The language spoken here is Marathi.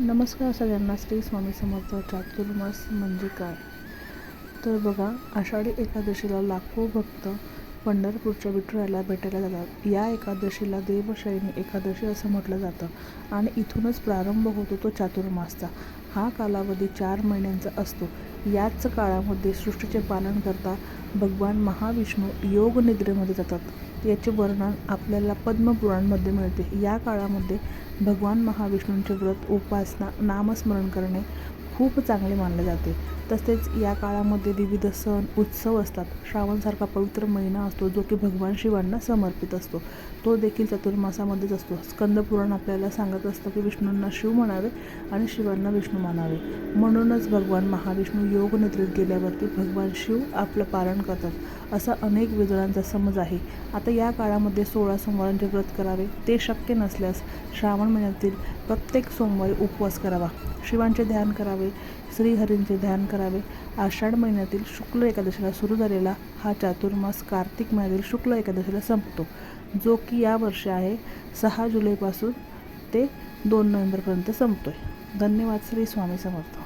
नमस्कार सगळ्यांना. श्री स्वामी समर्थ चातुर्मास म्हणजे काय? तर बघा आषाढी एकादशीला लाखो भक्त पंढरपूरच्या विठुरायाला भेटायला जातात. या एकादशीला देवशयनी एकादशी असं म्हटलं जातं आणि इथूनच प्रारंभ होतो तो चातुर्मासचा. हा कालावधी चार महिन्यांचा असतो. याच काळामध्ये सृष्टीचे पालन करता भगवान महाविष्णू योग निद्रेमध्ये जातात. याचे वर्णन आपल्याला पद्मपुराणमध्ये मिळते. या काळामध्ये भगवान महाविष्णूंचे व्रत उपासना नामस्मरण करणे खूप चांगले मानले जाते. तसेच या काळामध्ये विविध सण उत्सव असतात. श्रावणसारखा पवित्र महिना असतो जो की भगवान शिवांना समर्पित असतो. तो देखील चतुर्मासामध्येच असतो. स्कंदपुराण आपल्याला सांगत असतं की विष्णूंना शिव म्हणावे आणि शिवांना विष्णू मानावे. म्हणूनच भगवान महाविष्णू योग निद्रेत गेल्यावरती भगवान शिव आपलं पालन करतात. असा अनेक वेदनांचा समज आहे. आता या काळामध्ये सोळा सोमवारांचे व्रत करावे ते शक्य नसल्यास श्रावण महिन्यातील प्रत्येक सोमवारी उपवास करावा. शिवांचे ध्यान करावे श्रीहरींचे ध्यान करावे. आषाढ महिन्यातील शुक्ल एकादशीला सुरू झालेला हा चातुर्मास कार्तिक महिन्यातील शुक्ल एकादशीला संपतो. जो की या वर्षी आहे सहा जुलैपासून ते दोन नोव्हेंबरपर्यंत संपतो आहे धन्यवाद श्री स्वामी समर्थ.